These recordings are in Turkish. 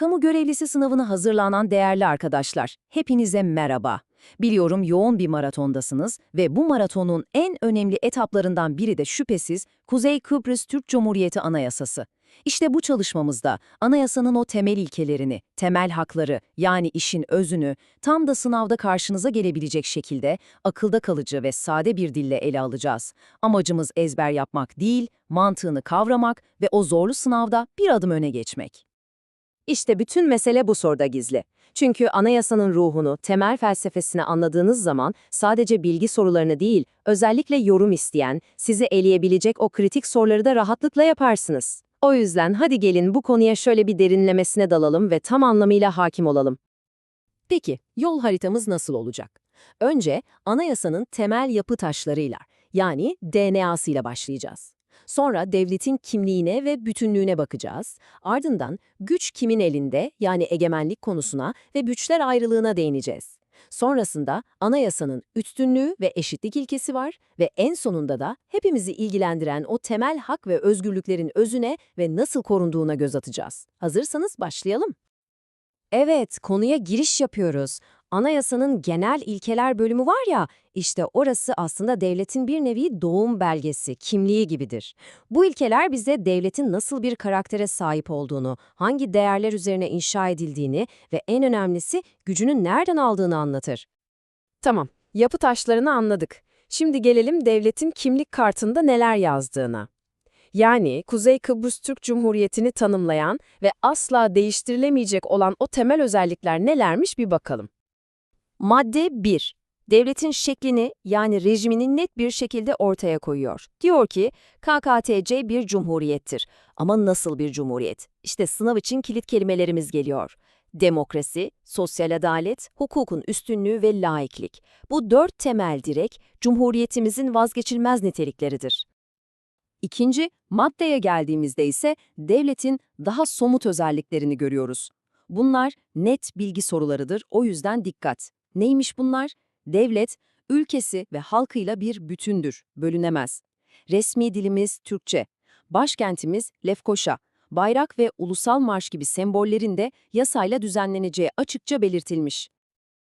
Kamu görevlisi sınavına hazırlanan değerli arkadaşlar, hepinize merhaba. Biliyorum yoğun bir maratondasınız ve bu maratonun en önemli etaplarından biri de şüphesiz Kuzey Kıbrıs Türk Cumhuriyeti Anayasası. İşte bu çalışmamızda anayasanın o temel ilkelerini, temel hakları yani işin özünü tam da sınavda karşınıza gelebilecek şekilde akılda kalıcı ve sade bir dille ele alacağız. Amacımız ezber yapmak değil, mantığını kavramak ve o zorlu sınavda bir adım öne geçmek. İşte bütün mesele bu soruda gizli. Çünkü anayasanın ruhunu, temel felsefesini anladığınız zaman sadece bilgi sorularını değil, özellikle yorum isteyen, sizi eleyebilecek o kritik soruları da rahatlıkla yaparsınız. O yüzden hadi gelin bu konuya şöyle bir derinlemesine dalalım ve tam anlamıyla hakim olalım. Peki, yol haritamız nasıl olacak? Önce anayasanın temel yapı taşlarıyla, yani DNA'sıyla başlayacağız. Sonra devletin kimliğine ve bütünlüğüne bakacağız. Ardından güç kimin elinde yani egemenlik konusuna ve güçler ayrılığına değineceğiz. Sonrasında anayasanın üstünlüğü ve eşitlik ilkesi var ve en sonunda da hepimizi ilgilendiren o temel hak ve özgürlüklerin özüne ve nasıl korunduğuna göz atacağız. Hazırsanız başlayalım. Evet, konuya giriş yapıyoruz. Anayasanın genel ilkeler bölümü var ya, işte orası aslında devletin bir nevi doğum belgesi, kimliği gibidir. Bu ilkeler bize devletin nasıl bir karaktere sahip olduğunu, hangi değerler üzerine inşa edildiğini ve en önemlisi gücünün nereden aldığını anlatır. Tamam, yapı taşlarını anladık. Şimdi gelelim devletin kimlik kartında neler yazdığına. Yani Kuzey Kıbrıs Türk Cumhuriyeti'ni tanımlayan ve asla değiştirilemeyecek olan o temel özellikler nelermiş bir bakalım. Madde 1. Devletin şeklini yani rejimini net bir şekilde ortaya koyuyor. Diyor ki KKTC bir cumhuriyettir. Ama nasıl bir cumhuriyet? İşte sınav için kilit kelimelerimiz geliyor. Demokrasi, sosyal adalet, hukukun üstünlüğü ve laiklik. Bu dört temel direk cumhuriyetimizin vazgeçilmez nitelikleridir. İkinci, maddeye geldiğimizde ise devletin daha somut özelliklerini görüyoruz. Bunlar net bilgi sorularıdır, o yüzden dikkat. Neymiş bunlar? Devlet, ülkesi ve halkıyla bir bütündür, bölünemez. Resmi dilimiz Türkçe. Başkentimiz Lefkoşa. Bayrak ve ulusal marş gibi sembollerin de yasayla düzenleneceği açıkça belirtilmiş.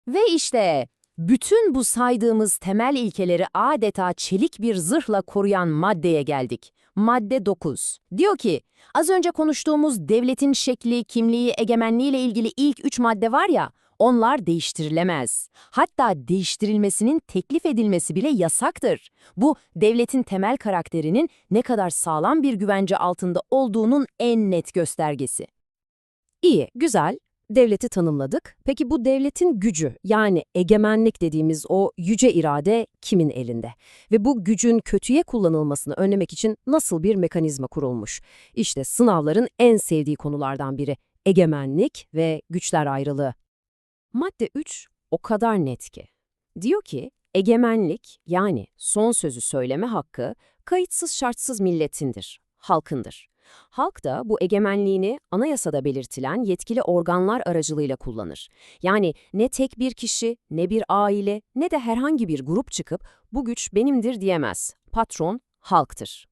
Ve işte bütün bu saydığımız temel ilkeleri adeta çelik bir zırhla koruyan maddeye geldik. Madde 9. Diyor ki, az önce konuştuğumuz devletin şekli, kimliği, egemenliği ile ilgili ilk üç madde var ya, onlar değiştirilemez. Hatta değiştirilmesinin teklif edilmesi bile yasaktır. Bu, devletin temel karakterinin ne kadar sağlam bir güvence altında olduğunun en net göstergesi. İyi, güzel. Devleti tanımladık. Peki bu devletin gücü, yani egemenlik dediğimiz o yüce irade kimin elinde? Ve bu gücün kötüye kullanılmasını önlemek için nasıl bir mekanizma kurulmuş? İşte sınavların en sevdiği konulardan biri egemenlik ve güçler ayrılığı. Madde 3 o kadar net ki. Diyor ki, egemenlik yani son sözü söyleme hakkı kayıtsız şartsız milletindir, halkındır. Halk da bu egemenliğini anayasada belirtilen yetkili organlar aracılığıyla kullanır. Yani ne tek bir kişi, ne bir aile, ne de herhangi bir grup çıkıp bu güç benimdir diyemez. Patron halktır.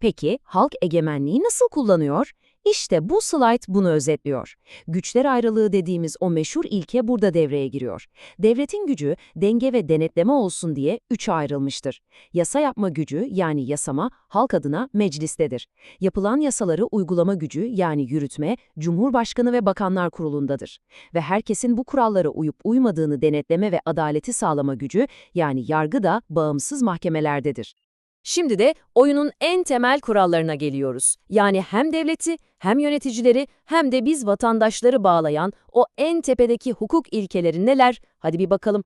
Peki halk egemenliği nasıl kullanıyor? İşte bu slide bunu özetliyor. Güçler ayrılığı dediğimiz o meşhur ilke burada devreye giriyor. Devletin gücü denge ve denetleme olsun diye üçe ayrılmıştır. Yasa yapma gücü yani yasama halk adına meclistedir. Yapılan yasaları uygulama gücü yani yürütme Cumhurbaşkanı ve Bakanlar Kurulu'ndadır. Ve herkesin bu kurallara uyup uymadığını denetleme ve adaleti sağlama gücü yani yargı da bağımsız mahkemelerdedir. Şimdi de oyunun en temel kurallarına geliyoruz. Yani hem devleti, hem yöneticileri, hem de biz vatandaşları bağlayan o en tepedeki hukuk ilkeleri neler? Hadi bir bakalım.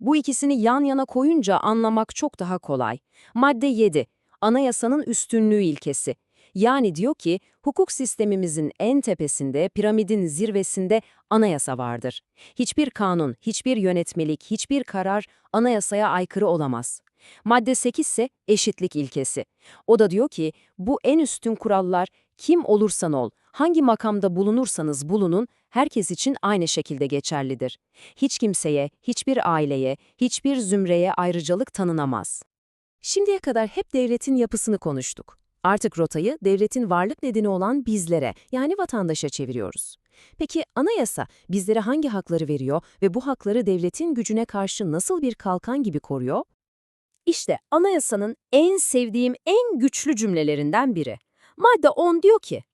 Bu ikisini yan yana koyunca anlamak çok daha kolay. Madde 7. Anayasanın üstünlüğü ilkesi. Yani diyor ki, hukuk sistemimizin en tepesinde, piramidin zirvesinde anayasa vardır. Hiçbir kanun, hiçbir yönetmelik, hiçbir karar anayasaya aykırı olamaz. Madde 8 ise eşitlik ilkesi. O da diyor ki bu en üstün kurallar kim olursan ol, hangi makamda bulunursanız bulunun herkes için aynı şekilde geçerlidir. Hiç kimseye, hiçbir aileye, hiçbir zümreye ayrıcalık tanınamaz. Şimdiye kadar hep devletin yapısını konuştuk. Artık rotayı devletin varlık nedeni olan bizlere, yani vatandaşa çeviriyoruz. Peki anayasa bizlere hangi hakları veriyor ve bu hakları devletin gücüne karşı nasıl bir kalkan gibi koruyor? İşte anayasanın en sevdiğim en güçlü cümlelerinden biri. Madde 10 diyor ki,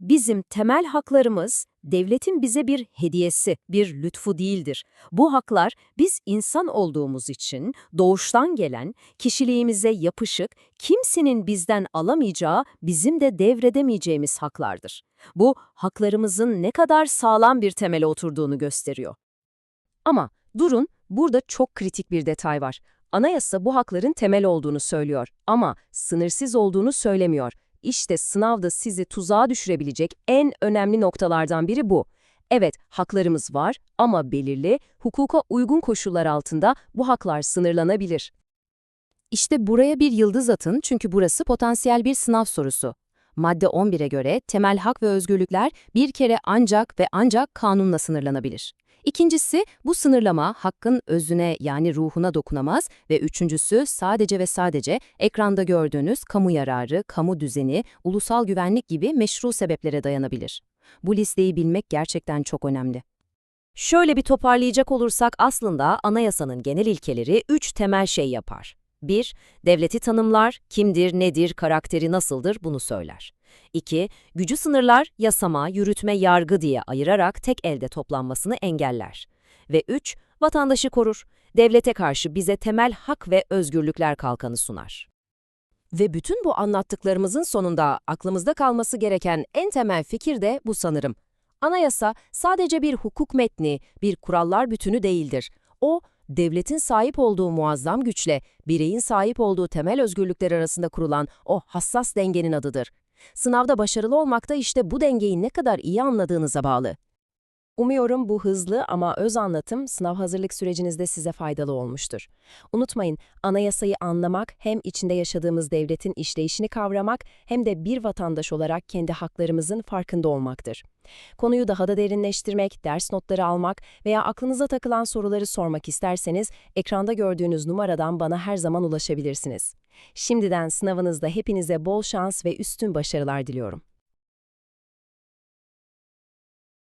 Bizim temel haklarımız devletin bize bir hediyesi, bir lütfu değildir. Bu haklar biz insan olduğumuz için doğuştan gelen, kişiliğimize yapışık, kimsenin bizden alamayacağı, bizim de devredemeyeceğimiz haklardır. Bu haklarımızın ne kadar sağlam bir temele oturduğunu gösteriyor. Ama durun, burada çok kritik bir detay var. Anayasa bu hakların temel olduğunu söylüyor ama sınırsız olduğunu söylemiyor. İşte sınavda sizi tuzağa düşürebilecek en önemli noktalardan biri bu. Evet, haklarımız var ama belirli, hukuka uygun koşullar altında bu haklar sınırlanabilir. İşte buraya bir yıldız atın çünkü burası potansiyel bir sınav sorusu. Madde 11'e göre temel hak ve özgürlükler bir kere ancak ve ancak kanunla sınırlanabilir. İkincisi, bu sınırlama hakkın özüne yani ruhuna dokunamaz ve üçüncüsü sadece ve sadece ekranda gördüğünüz kamu yararı, kamu düzeni, ulusal güvenlik gibi meşru sebeplere dayanabilir. Bu listeyi bilmek gerçekten çok önemli. Şöyle bir toparlayacak olursak aslında anayasanın genel ilkeleri üç temel şey yapar. 1. Devleti tanımlar, kimdir, nedir, karakteri nasıldır bunu söyler. 2. Gücü sınırlar, yasama, yürütme, yargı diye ayırarak tek elde toplanmasını engeller. Ve 3. Vatandaşı korur, devlete karşı bize temel hak ve özgürlükler kalkanı sunar. Ve bütün bu anlattıklarımızın sonunda aklımızda kalması gereken en temel fikir de bu sanırım. Anayasa sadece bir hukuk metni, bir kurallar bütünü değildir. O, devletin sahip olduğu muazzam güçle bireyin sahip olduğu temel özgürlükler arasında kurulan o hassas dengenin adıdır. Sınavda başarılı olmak da işte bu dengeyi ne kadar iyi anladığınıza bağlı. Umuyorum bu hızlı ama öz anlatım sınav hazırlık sürecinizde size faydalı olmuştur. Unutmayın, anayasayı anlamak hem içinde yaşadığımız devletin işleyişini kavramak hem de bir vatandaş olarak kendi haklarımızın farkında olmaktır. Konuyu daha da derinleştirmek, ders notları almak veya aklınıza takılan soruları sormak isterseniz ekranda gördüğünüz numaradan bana her zaman ulaşabilirsiniz. Şimdiden sınavınızda hepinize bol şans ve üstün başarılar diliyorum.